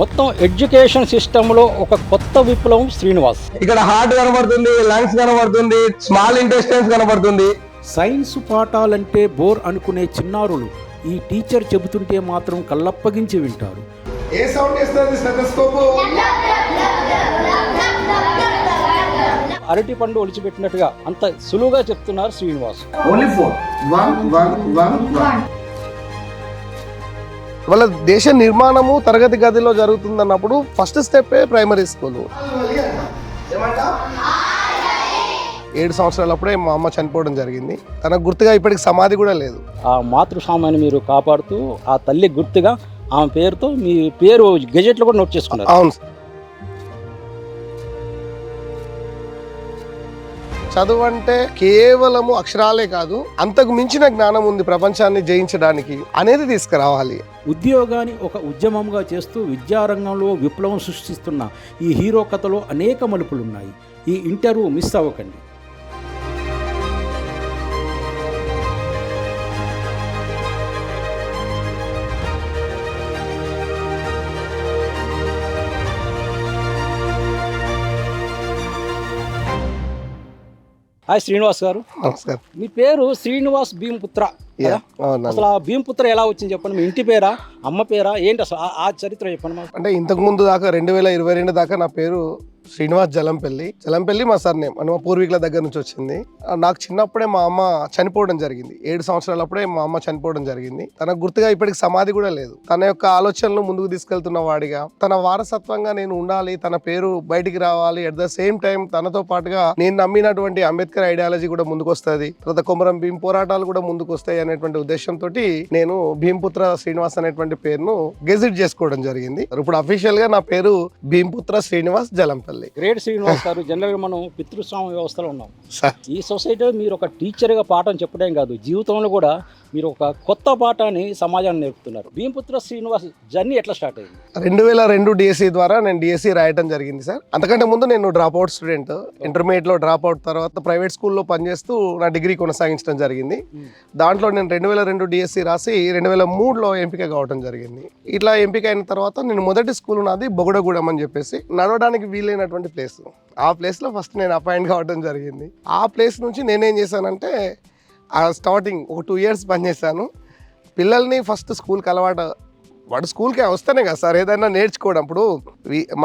మొత్తం ఎడ్యుకేషన్ సిస్టంలో ఒక కొత్త విప్లవం శ్రీనివాస్. ఇక్కడ హార్ట్ కనబడుతుంది లంగ్స్ కనబడుతుంది స్మాల్ ఇంటెస్టైన్స్ కనబడుతుంది. సైన్స్ పాఠాలంటే బోర్ అనుకునే చిన్నారులు ఈ టీచర్ చెబుతుంటే మాత్రం కళ్ళప్పగించి వింటారు. ఏ సౌండ్ చేస్తుంది స్టెథోస్కోప్? అరటి పండు ఒలిచిపెట్టినట్టుగా అంత సులువుగా చెప్తున్నారు Srinivas. Only four one one one one వాళ్ళ దేశ నిర్మాణము తరగతి గదిలో జరుగుతుందన్నప్పుడు ఫస్ట్ స్టెప్ ప్రైమరీ స్కూల్ ఏడు సంవత్సరాలప్పుడే మా అమ్మ చనిపోవడం జరిగింది. తనకు గుర్తుగా ఇప్పటికి సమాధి కూడా లేదు. ఆ మాతృస్వామ్యాన్ని మీరు కాపాడుతూ ఆ తల్లి గుర్తుగా ఆమె పేరుతో మీ పేరు గెజెట్లో కూడా నోట్ చేసుకున్నారు. అవును సార్. చదువు అంటే కేవలము అక్షరాలే కాదు అంతకు మించిన జ్ఞానం ఉంది ప్రపంచాన్ని జయించడానికి అనేది తీసుకురావాలి. ఉద్యోగాన్ని ఒక ఉద్యమంగా చేస్తూ విద్యారంగంలో విప్లవం సృష్టిస్తున్న ఈ హీరో కథలో అనేక మలుపులున్నాయి. ఈ ఇంటర్వ్యూ మిస్ అవ్వకండి. హాయ్ శ్రీనివాస్ గారు. నమస్కారం. మీ పేరు శ్రీనివాస్ భీమపుత్ర అసలు ఆ భీమపుత్ర ఎలా వచ్చింది చెప్పండి. మీ ఇంటి పేరా? అమ్మ పేరా? ఏంటి అసలు ఆ- ఆ చరిత్ర చెప్పండి మాకు. అంటే ఇంతకు ముందు దాకా రెండు వేల ఇరవై రెండు దాకా నా పేరు శ్రీనివాస్ జలంపల్లి. జలంపల్లి మా సర్ నేమ్. మా పూర్వీకుల దగ్గర నుంచి వచ్చింది. నాకు చిన్నప్పుడే మా అమ్మ చనిపోవడం జరిగింది. ఏడు సంవత్సరాలప్పుడే మా అమ్మ చనిపోవడం జరిగింది. తనకు గుర్తుగా ఇప్పటికి సమాధి కూడా లేదు. తన యొక్క ఆలోచనలు ముందుకు తీసుకెళ్తున్న వాడిగా తన వారసత్వంగా నేను ఉండాలి తన పేరు బయటికి రావాలి అట్ ద సేమ్ టైం తనతో పాటుగా నేను నమ్మినటువంటి అంబేద్కర్ ఐడియాలజీ కూడా ముందుకు వస్తుంది తర్వాత కొమరం భీం పోరాటాలు కూడా ముందుకు వస్తాయి అనేటువంటి ఉద్దేశంతో నేను భీంపుత్ర శ్రీనివాస్ అనేటువంటి పేరును గెజిట్ చేసుకోవడం జరిగింది. ఇప్పుడు అఫీషియల్గా నా పేరు భీంపుత్ర శ్రీనివాస్ జలంపల్లి. గ్రేట్ శ్రీనివాస్ గారు జనరల్గా మనం పితృస్వామ్య వ్యవస్థలో ఉన్నాం. ఈ సొసైటీలో మీరు ఒక టీచర్గా పాఠం చెప్పడం కాదు. జీవితంలో కూడా మీరు ఒక కొత్త పాఠాన్ని సమాజాన్ని నేర్పుతున్నారు. భీమపుత్ర శ్రీనివాస్ జర్నీ ఎట్లా స్టార్ట్ అయింది? రెండు వేల రెండు డిఎస్సి ద్వారా నేను డిఎస్సి రాయటం జరిగింది సార్. అంతకంటే ముందు నేను డ్రాప్ అవుట్ స్టూడెంట్ ఇంటర్మీడియట్లో డ్రాప్ అవుట్ తర్వాత ప్రైవేట్ స్కూల్లో పనిచేస్తూ నా డిగ్రీ కొనసాగించడం జరిగింది. దాంట్లో నేను రెండు వేల రెండు డిఎస్సి రాసి రెండు వేల మూడులో ఎంపిక కావడం జరిగింది. ఇట్లా ఎంపిక అయిన తర్వాత నేను మొదటి స్కూల్ నాది బొగడగూడెం అని చెప్పేసి నడవడానికి వీలైనటువంటి ప్లేస్ ఆ ప్లేస్లో ఫస్ట్ నేను అపాయింట్ కావడం జరిగింది. ఆ ప్లేస్ నుంచి నేనేం చేశానంటే ఆ స్టార్టింగ్ ఒక టూ ఇయర్స్ పనిచేశాను. పిల్లల్ని ఫస్ట్ స్కూల్కి అలవాటు వాడు స్కూల్కి వస్తేనే కదా సార్ ఏదైనా నేర్చుకోవడం. అప్పుడు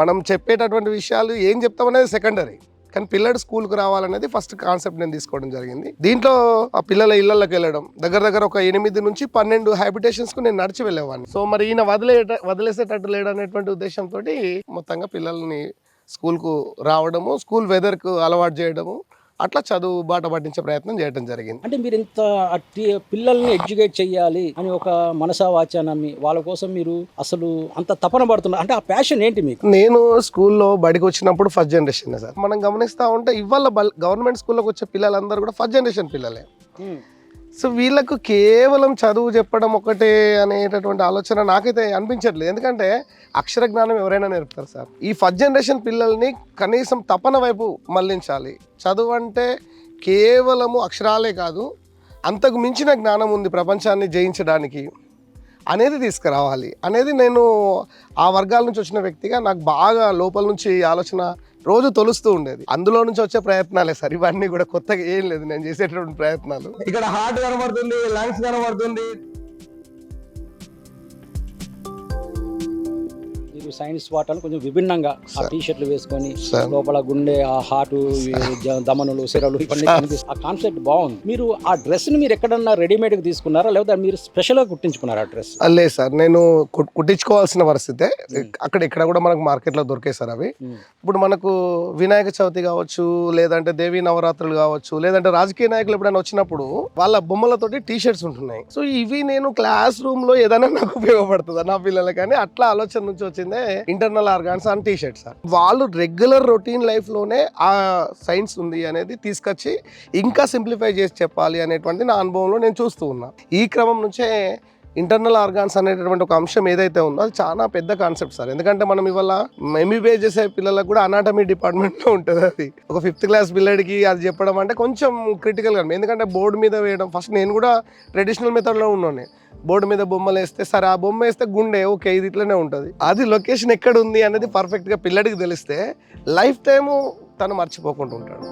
మనం చెప్పేటటువంటి విషయాలు ఏం చెప్తామనేది సెకండరీ కానీ పిల్లడు స్కూల్కి రావాలనేది ఫస్ట్ కాన్సెప్ట్ నేను తీసుకోవడం జరిగింది. దీంట్లో ఆ పిల్లల ఇళ్ళలోకి వెళ్ళడం దగ్గర దగ్గర ఒక ఎనిమిది నుంచి పన్నెండు హ్యాబిటేషన్స్కు నేను నడిచి వెళ్ళేవాడిని. సో మరి ఈయన వదిలే వదిలేసేటట్టు లేడనేటువంటి ఉద్దేశంతో మొత్తంగా పిల్లల్ని స్కూల్కు రావడము స్కూల్ వెదర్కు అలవాటు చేయడము అట్లా చదువు బాట పట్టించే ప్రయత్నం చేయడం జరిగింది. అంటే మీరు ఇంత పిల్లల్ని ఎడ్యుకేట్ చేయాలి అని ఒక మనసా వాళ్ళ కోసం మీరు అసలు అంత తపన పడుతున్నారు. అంటే ఆ ప్యాషన్ ఏంటి మీకు? నేను స్కూల్లో బడికి వచ్చినప్పుడు ఫస్ట్ జనరేషన్ సార్. మనం గమనిస్తూ ఉంటే ఇవాళ గవర్నమెంట్ స్కూల్లోకి వచ్చే పిల్లలందరూ కూడా ఫస్ట్ జనరేషన్ పిల్లలే. సో వీళ్ళకు కేవలం చదువు చెప్పడం ఒకటే అనేటటువంటి ఆలోచన నాకైతే అనిపించట్లేదు. ఎందుకంటే అక్షర జ్ఞానం ఎవరైనా నేర్పుతారు సార్. ఈ ఫస్ట్ జనరేషన్ పిల్లల్ని కనీసం తపన వైపు మళ్ళించాలి చదువు అంటే కేవలము అక్షరాలే కాదు అంతకు మించిన జ్ఞానం ఉంది ప్రపంచాన్ని జయించడానికి అనేది తీసుకురావాలి. అనేది నేను ఆ వర్గాల నుంచి వచ్చిన వ్యక్తిగా నాకు బాగా లోపల నుంచి ఆలోచన రోజు తొలుస్తూ ఉండేది. అందులో నుంచి వచ్చే ప్రయత్నాలే సార్. ఇవన్నీ కూడా కొత్తగా ఏం లేదు. నేను చేసేటువంటి ప్రయత్నాలు. ఇక్కడ హార్ట్ కనబడుతుంది లంగ్స్ కనబడుతుంది. సైన్స్ పాఠాలు కొంచెం విభిన్నంగా ఆ టీ షర్ట్లు వేసుకొని. లోపల గుండె ఆ హార్ట్ దమనులు సిరలు ఇవన్నీ ఆ కాన్సెప్ట్ బాగుంది. మీరు ఆ డ్రెస్ని మీరు ఎక్కడన్నా రెడీమేడ్ తీసుకున్నారా? లేదా మీరు స్పెషల్గా కుట్టించుకున్నారా ఆ డ్రెస్? లేదు సార్. నేను కుట్టించుకోవాల్సిన పరిస్థితే అక్కడ ఇక్కడ కూడా మనకు మార్కెట్లో దొరికాయి సార్ అవి. ఇప్పుడు మనకు వినాయక చవితి కావచ్చు లేదంటే దేవీ నవరాత్రులు కావచ్చు లేదంటే రాజకీయ నాయకులు ఎప్పుడైనా వచ్చినప్పుడు వాళ్ళ బొమ్మలతోటి టీ షర్ట్స్ ఉంటున్నాయి. సో ఇవి నేను క్లాస్ రూమ్లో ఏదైనా నాకు ఉపయోగపడుతుందా నా పిల్లలకి కానీ అట్లా ఆలోచన నుంచి వచ్చిందే. Internal organs and T shirts sir వాళ్ళు రెగ్యులర్ రొటీన్ లైఫ్లోనే ఆ సైన్స్ ఉంది అనేది తీసుకొచ్చి ఇంకా సింప్లిఫై చేసి చెప్పాలి అనేటువంటి నా అనుభవంలో నేను చూస్తూ ఉన్నా. ఈ క్రమం నుంచే ఇంటర్నల్ ఆర్గాన్స్ అనేటటువంటి ఒక అంశం ఏదైతే ఉందో అది చాలా పెద్ద కాన్సెప్ట్ సార్ ఎందుకంటే మనం ఇవాళ ఎంబీబీఎస్ చేసే పిల్లలకు కూడా అనాటమీ డిపార్ట్మెంట్లో ఉంటుంది అది. ఒక ఫిఫ్త్ క్లాస్ పిల్లడికి అది చెప్పడం అంటే కొంచెం క్రిటికల్గా ఎందుకంటే బోర్డు మీద వేయడం ఫస్ట్ నేను కూడా ట్రెడిషనల్ మెథడ్లో ఉన్నాను. బోర్డు మీద బొమ్మలు వేస్తే సరే ఆ బొమ్మ వేస్తే గుండె ఓకే ఇది ఇట్లనే ఉంటుంది. అది లొకేషన్ ఎక్కడ ఉంది అనేది పర్ఫెక్ట్గా పిల్లడికి తెలిస్తే లైఫ్ టైము తను మర్చిపోకుండా ఉంటాడు.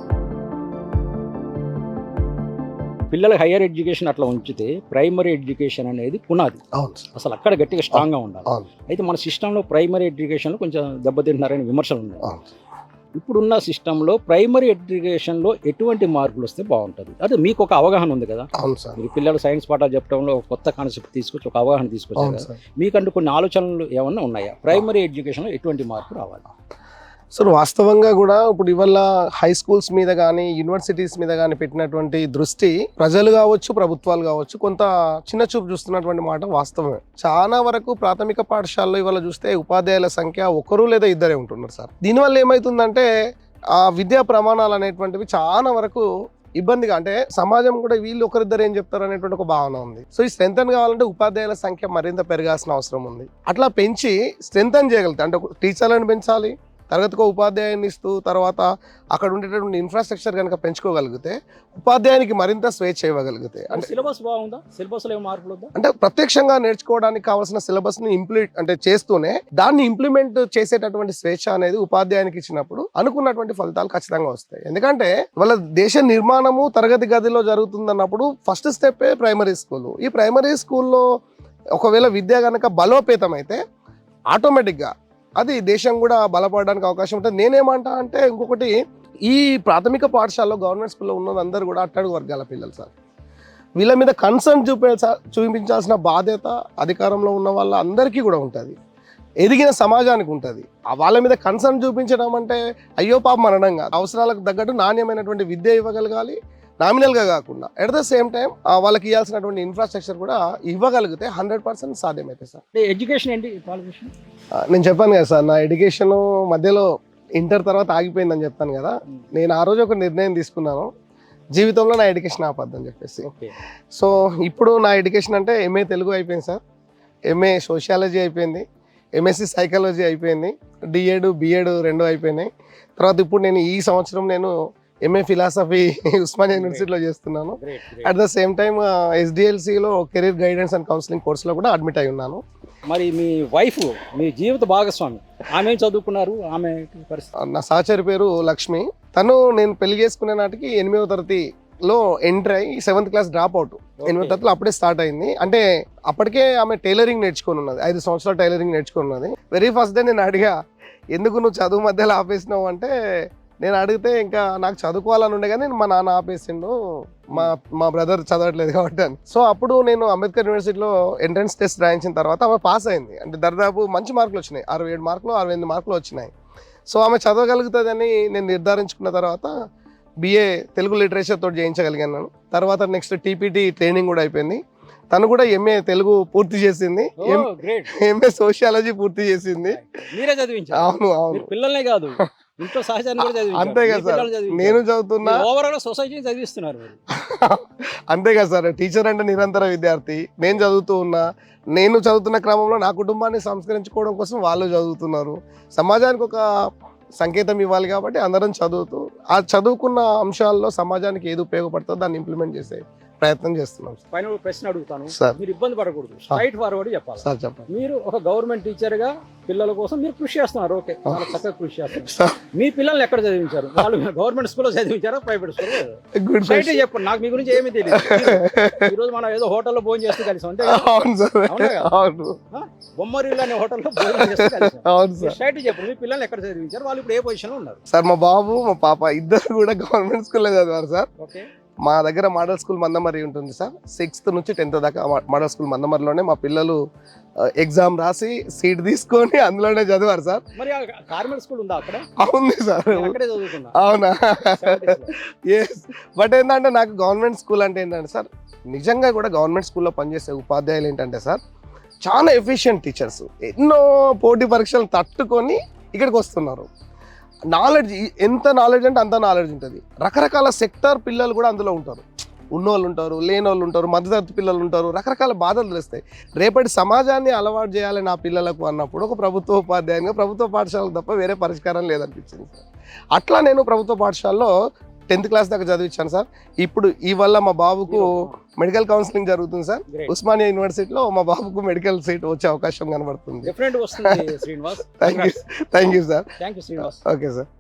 పిల్లల హైయర్ ఎడ్యుకేషన్ అట్లా ఉంచితే ప్రైమరీ ఎడ్యుకేషన్ అనేది పునాది. అసలు అక్కడ గట్టిగా స్ట్రాంగ్గా ఉండాలి. అయితే మన సిస్టంలో ప్రైమరీ ఎడ్యుకేషన్లో కొంచెం దెబ్బతింటున్నారని విమర్శలు ఉన్నాయి. ఇప్పుడున్న సిస్టంలో ప్రైమరీ ఎడ్యుకేషన్లో ఎటువంటి మార్పులు వస్తే బాగుంటుంది? అదే మీకు ఒక అవగాహన ఉంది కదా? మీరు పిల్లలు సైన్స్ పాఠాలు చెప్పడంలో ఒక కొత్త కాన్సెప్ట్ తీసుకొచ్చి ఒక అవగాహన తీసుకొచ్చారు మీకంటూ కొన్ని ఆలోచనలు ఏమన్నా ఉన్నాయా? ప్రైమరీ ఎడ్యుకేషన్లో ఎటువంటి మార్పు రావాలి? సార్ వాస్తవంగా కూడా ఇప్పుడు ఇవాళ హై స్కూల్స్ మీద కానీ యూనివర్సిటీస్ మీద కానీ పెట్టినటువంటి దృష్టి ప్రజలు కావచ్చు ప్రభుత్వాలు కావచ్చు కొంత చిన్న చూపు చూస్తున్నటువంటి మాట వాస్తవమే. చాలా వరకు ప్రాథమిక పాఠశాలలో ఇవాళ చూస్తే ఉపాధ్యాయుల సంఖ్య ఒకరు లేదా ఇద్దరే ఉంటున్నారు సార్. దీనివల్ల ఏమవుతుందంటే ఆ విద్యా ప్రమాణాలు అనేటువంటివి చాలా వరకు ఇబ్బందిగా అంటే సమాజం కూడా వీళ్ళు ఒకరిద్దరు ఏం చెప్తారు అనేటువంటి ఒక భావన ఉంది. సో ఈ స్ట్రెంగ్ కావాలంటే ఉపాధ్యాయుల సంఖ్య మరింత పెరగాల్సిన అవసరం ఉంది. అట్లా పెంచి స్ట్రెంగ్ చేయగలుగుతాయి అంటే టీచర్లను పెంచాలి తరగతికి ఉపాధ్యాయుని ఇస్తూ తర్వాత అక్కడ ఉండేటటువంటి ఇన్ఫ్రాస్ట్రక్చర్ కనుక పెంచుకోగలిగితే ఉపాధ్యాయునికి మరింత స్వేచ్ఛ ఇవ్వగలిగితే. అంటే సిలబస్ బాగుందా? సిలబస్లో ఏం మార్పులు అంటే ప్రత్యక్షంగా నేర్చుకోవడానికి కావాల్సిన సిలబస్ని ఇంప్లిమెంట్ అంటే చేస్తూనే దాన్ని ఇంప్లిమెంట్ చేసేటటువంటి స్వేచ్ఛ అనేది ఉపాధ్యాయునికి ఇచ్చినప్పుడు అనుకున్నటువంటి ఫలితాలు ఖచ్చితంగా వస్తాయి. ఎందుకంటే వాళ్ళ దేశ నిర్మాణము తరగతి గదిలో జరుగుతుందన్నప్పుడు ఫస్ట్ స్టెప్పే ప్రైమరీ స్కూల్ ఈ ప్రైమరీ స్కూల్లో ఒకవేళ విద్య కనుక బలోపేతం అయితే ఆటోమేటిక్గా అది దేశం కూడా బలపడడానికి అవకాశం ఉంటుంది. నేనేమంటా అంటే ఇంకొకటి ఈ ప్రాథమిక పాఠశాలలో గవర్నమెంట్ స్కూల్లో ఉన్న అందరూ కూడా అట్టడుగు వర్గాల పిల్లలు సార్. వీళ్ళ మీద కన్సర్న్ చూపించా చూపించాల్సిన బాధ్యత అధికారంలో ఉన్న వాళ్ళ అందరికీ కూడా ఉంటుంది. ఎదిగిన సమాజానికి ఉంటుంది. ఆ వాళ్ళ మీద కన్సర్న్ చూపించడం అంటే అయ్యో పాప మరణం కాదు. అవసరాలకు తగ్గట్టు నాణ్యమైనటువంటి విద్య ఇవ్వగలగాలి. నామినల్గా కాకుండా ఎట్ ద సేమ్ టైం వాళ్ళకి ఇవ్వాల్సినటువంటి ఇన్ఫ్రాస్ట్రక్చర్ కూడా ఇవ్వగలిగితే హండ్రెడ్ పర్సెంట్ సాధ్యమైతే సార్. ఎడ్యుకేషన్ ఏంటి క్వాలిఫికేషన్ నేను చెప్పాను కదా సార్ నా ఎడ్యుకేషన్ మధ్యలో ఇంటర్ తర్వాత ఆగిపోయిందని చెప్తాను కదా నేను ఆ రోజు ఒక నిర్ణయం తీసుకున్నాను జీవితంలో నా ఎడ్యుకేషన్ ఆపద్దని చెప్పేసి. సో ఇప్పుడు నా ఎడ్యుకేషన్ అంటే ఎంఏ తెలుగు అయిపోయింది సార్ ఎంఏ సోషియాలజీ అయిపోయింది ఎంఎస్సి సైకాలజీ అయిపోయింది డిఎడ్ బిఎడ్ రెండు అయిపోయినాయి. తర్వాత ఇప్పుడు నేను ఈ సంవత్సరం నేను ఎంఏ ఫిలాసఫీ ఉస్మానియా యూనివర్సిటీలో చేస్తున్నాను. అట్ ద సేమ్ టైమ్ ఎస్డిఎల్సిలో కెరీర్ గైడెన్స్ అండ్ కౌన్సిలింగ్ కోర్సులో కూడా అడ్మిట్ అయి ఉన్నాను. మరి మీ వైఫ్ మీ జీవిత భాగస్వామి ఆమె చదువుకున్నారు? ఆమె నా సహచరి పేరు లక్ష్మి. తను నేను పెళ్ళి చేసుకునే నాటికి ఎనిమిదవ తరగతిలో ఎంటర్ అయ్యి సెవెంత్ క్లాస్ డ్రాప్ అవుట్ ఎనిమిదవ తరగతిలో అప్పుడే స్టార్ట్ అయింది. అంటే అప్పటికే ఆమె టైలరింగ్ నేర్చుకొని ఉన్నది. ఐదు సంవత్సరాలు టైలరింగ్ నేర్చుకొని ఉన్నది. వెరీ ఫస్ట్ డే నేను అడిగా ఎందుకు నువ్వు చదువు మధ్యలో ఆపేసినావు? అంటే నేను అడిగితే ఇంకా నాకు చదువుకోవాలని ఉండే కానీ మా నాన్న ఆపేసిండు. మా మా బ్రదర్ చదవట్లేదు కాబట్టి అని. సో అప్పుడు నేను అంబేద్కర్ యూనివర్సిటీలో ఎంట్రన్స్ టెస్ట్ రాయించిన తర్వాత ఆమె పాస్ అయింది. అంటే దాదాపు మంచి మార్కులు వచ్చినాయి. అరవై ఏడు మార్కులు అరవై ఎనిమిది మార్కులు వచ్చినాయి. సో ఆమె చదవగలుగుతుందని నేను నిర్ధారించుకున్న తర్వాత బిఏ తెలుగు లిటరేచర్ తోటి చేయించగలిగాను తర్వాత నెక్స్ట్ టీపీటీ ట్రైనింగ్ కూడా అయిపోయింది. తను కూడా ఎంఏ తెలుగు పూర్తి చేసింది. ఎంఏ సోషియాలజీ పూర్తి చేసింది. అవును అవును. మీరు పిల్లల్నే కాదు. ఇంట్లో సహజాన్ని కూడా చదివించారు. అంతే కదా సార్. నేను చదువుతున్నా ఓవరాల్ సొసైటీని చదివిస్తున్నారు అంతే కదా సార్. టీచర్ అంటే నిరంతర విద్యార్థి. నేను చదువుతూ ఉన్నా నేను చదువుతున్న క్రమంలో నా కుటుంబాన్ని సంస్కరించుకోవడం కోసం వాళ్ళు చదువుతున్నారు. సమాజానికి ఒక సంకేతం ఇవ్వాలి కాబట్టి అందరం చదువుతూ ఆ చదువుకున్న అంశాల్లో సమాజానికి ఏది ఉపయోగపడుతుందో దాన్ని ఇంప్లిమెంట్ చేసే ప్రయత్నం చేస్తున్నాం సార్. పైన ఒక ప్రశ్న అడుగుతాను. సార్. మీరు ఇబ్బంది పడకూడదు. స్ట్రైట్ ఫార్వర్డ్ చెప్పాలి. సార్ చెప్పండి. మీరు ఒక గవర్నమెంట్ టీచర్గా పిల్లల కోసం మీరు కృషి చేస్తున్నారు. ఓకే. చాలా చక్కగా కృషి చేస్తున్నారు. సార్. మీ పిల్లల్ని ఎక్కడ చదివించారు? వాళ్ళు గవర్నమెంట్ స్కూల్లో చదివించారా ప్రైవేట్ స్కూల్లో? గుడ్ చెప్పండి. నాకు మీ గురించి ఏమీ తెలియదు ఈ రోజు మనం ఏదో హోటల్లో భోజనం చేస్తూ కలిసాం. అంటే అవును సార్. అవునా బొమ్మరిల్లు అనే హోటల్లో భోజనం చేస్తూ కలిసాం. అవును సార్. స్ట్రైట్ చెప్పండి. మీ పిల్లల్ని ఎక్కడ చదివించారు? వాళ్ళు ఇప్పుడు ఏ పొజిషన్లో ఉన్నారు? సార్ మా బాబు మా పాప ఇద్దరు కూడా గవర్నమెంట్ స్కూల్లో చదివారు సార్. ఓకే. మా దగ్గర మోడల్ స్కూల్ మందమరి ఉంటుంది సార్. సిక్స్త్ నుంచి టెన్త్ దాకా మోడల్ స్కూల్ మందమరిలోనే మా పిల్లలు ఎగ్జామ్ రాసి సీట్ తీసుకొని అందులోనే చదివారు సార్. మరి కార్మెంట్ స్కూల్ ఉందా అక్కడ? అవును సార్. అవునా 70s లో. ఎస్ బట్ ఏంటంటే నాకు గవర్నమెంట్ స్కూల్ అంటే ఏంటంటే సార్ నిజంగా కూడా గవర్నమెంట్ స్కూల్లో పనిచేసే ఉపాధ్యాయులు ఏంటంటే సార్ చాలా ఎఫిషియెంట్ టీచర్స్. ఎన్నో పోటీ పరీక్షలు తట్టుకొని ఇక్కడికి వస్తున్నారు. నాలెడ్జ్ ఎంత నాలెడ్జ్ అంటే అంత నాలెడ్జ్ ఉంటుంది. రకరకాల సెక్టార్ పిల్లలు కూడా అందులో ఉంటారు. ఉన్నోళ్ళు ఉంటారు లేని వాళ్ళు ఉంటారు మధ్యతరగతి పిల్లలు ఉంటారు రకరకాల బాధలు తెలుస్తాయి రేపటి సమాజాన్ని అలవాటు చేయాలి నా పిల్లలకు అన్నప్పుడు ఒక ప్రభుత్వ ఉపాధ్యాయునిగా ప్రభుత్వ పాఠశాలకు తప్ప వేరే పరిష్కారం లేదనిపించింది సార్. అట్లా నేను ప్రభుత్వ పాఠశాలలో టెన్త్ క్లాస్ దాకా చదివించాను సార్. ఇప్పుడు ఈ వల్ల మా బాబుకు మెడికల్ కౌన్సిలింగ్ జరుగుతుంది సార్. ఉస్మానియా యూనివర్సిటీలో మా బాబుకు మెడికల్ సీట్ వచ్చే అవకాశం కనబడుతుంది. Thank you thank you sir okay sir